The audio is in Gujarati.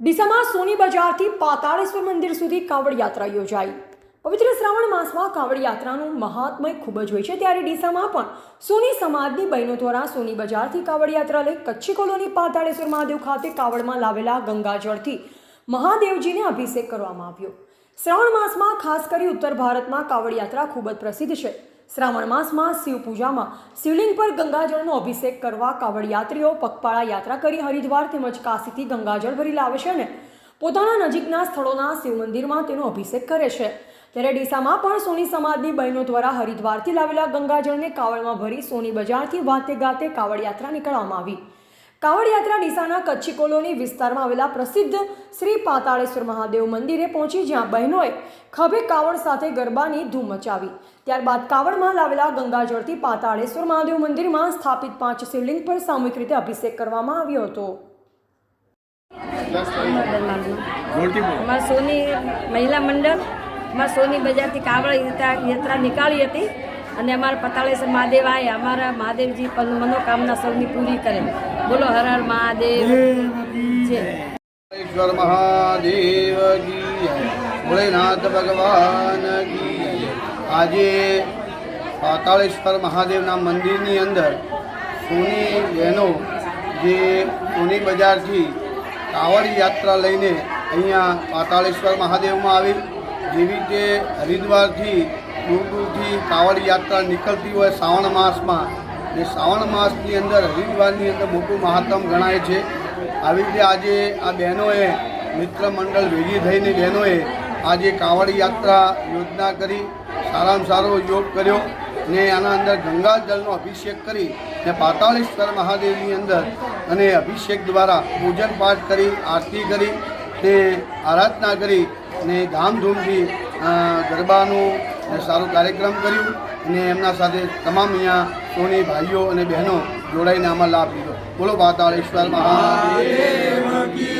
ડીસામાં સોની બજારથી પાતાળેશ્વર મંદિર સુધી કાવડ યાત્રા યોજાઈ. પવિત્ર શ્રાવણ માસમાં કાવડ યાત્રાનું મહાત્મય ખૂબ જ હોય છે, ત્યારે ડીસામાં પણ સોની સમાજની બહેનો દ્વારા સોની બજારથી કાવડ યાત્રા લઈ કચ્છી કોલોની પાતાળેશ્વર મહાદેવ ખાતે કાવડમાં લાવેલા ગંગાજળથી મહાદેવજીને અભિષેક કરવામાં આવ્યો. શ્રાવણ માસમાં ખાસ કરી ઉત્તર ભારતમાં કાવડ યાત્રા ખૂબ જ પ્રસિદ્ધ છે. શ્રાવણ માસમાં શિવ પૂજામાં શિવલિંગ પર ગંગાજળનો અભિષેક કરવા કાવડ યાત્રીઓ પગપાળા યાત્રા કરી હરિદ્વાર તેમજ કાશીથી ગંગાજળ ભરી લાવે છે અને પોતાના નજીકના સ્થળોના શિવ મંદિરમાં તેનો અભિષેક કરે છે. ત્યારે ડીસામાં પણ સોની સમાજની બહેનો દ્વારા હરિદ્વારથી લાવેલા ગંગાજળને કાવડમાં ભરી સોની બજારથી વાતે ગાતે કાવડ યાત્રા નીકળવામાં આવી. કાવડ યાત્રા ડીસાના કચ્છી કોલોની વિસ્તારમાં આવેલા પ્રસિદ્ધ શ્રી પાતાળેશ્વર મહાદેવ મંદિરે પહોંચી જ્યાં બહેનોએ ખભે કાવડ સાથે ગરબાની ધૂમ મચાવી. ત્યારબાદ કાવડમાં લાવેલા ગંગાજળથી પાતાળેશ્વર મહાદેવ મંદિરમાં સ્થાપિત પાંચ શિવલિંગ પર સામૂહિક રીતે અભિષેક કરવામાં આવ્યો હતો. સોની મહિલા મંડળ અમારા સોની બજારથી કાવડ યાત્રા યાત્રા નીકાળી હતી. અને અમારા પતાળેશ્વર મહાદેવ આવે અમારા મહાદેવજી મનોકામના સૌની પૂરી કરે બોલો હર હર મહાદેવ. ઈશ્વર મહાદેવ ભોળેનાથ ભગવાન આજે પાતાળેશ્વર મહાદેવના મંદિરની અંદર સોની બહેનો જે સોની બજારથી કાવડ યાત્રા લઈને અહીંયા પાતાળેશ્વર મહાદેવમાં આવી. જેવી રીતે હરિદ્વારથી દૂર દૂરથી કાવડ યાત્રા નીકળતી હોય શ્રાવણ માસમાં એ શ્રાવણ માસની અંદર હરિદ્વારની અંદર મોટું મહાત્મ ગણાય છે. આવી રીતે આજે આ બહેનોએ, મિત્ર મંડળ ભેગી થઈને બહેનોએ આજે કાવડ યાત્રા યોજના કરી, સારામાં સારો યોગ કર્યો, ને આના અંદર ગંગાજળનો અભિષેક કરી, ને પાતાળેશ્વર મહાદેવની અંદર અને અભિષેક દ્વારા પૂજન પાઠ કરી, આરતી કરી, ને આરાધના કરી, ને ધામધૂમથી ગરબાનું ને સારું કાર્યક્રમ કર્યું અને એમના સાથે તમામ અહીંયા સોની ભાઈઓ અને બહેનો જોડાઈને આમાં લાભ લીધો. બોલો પાતાળેશ્વર મહાદેવ. કી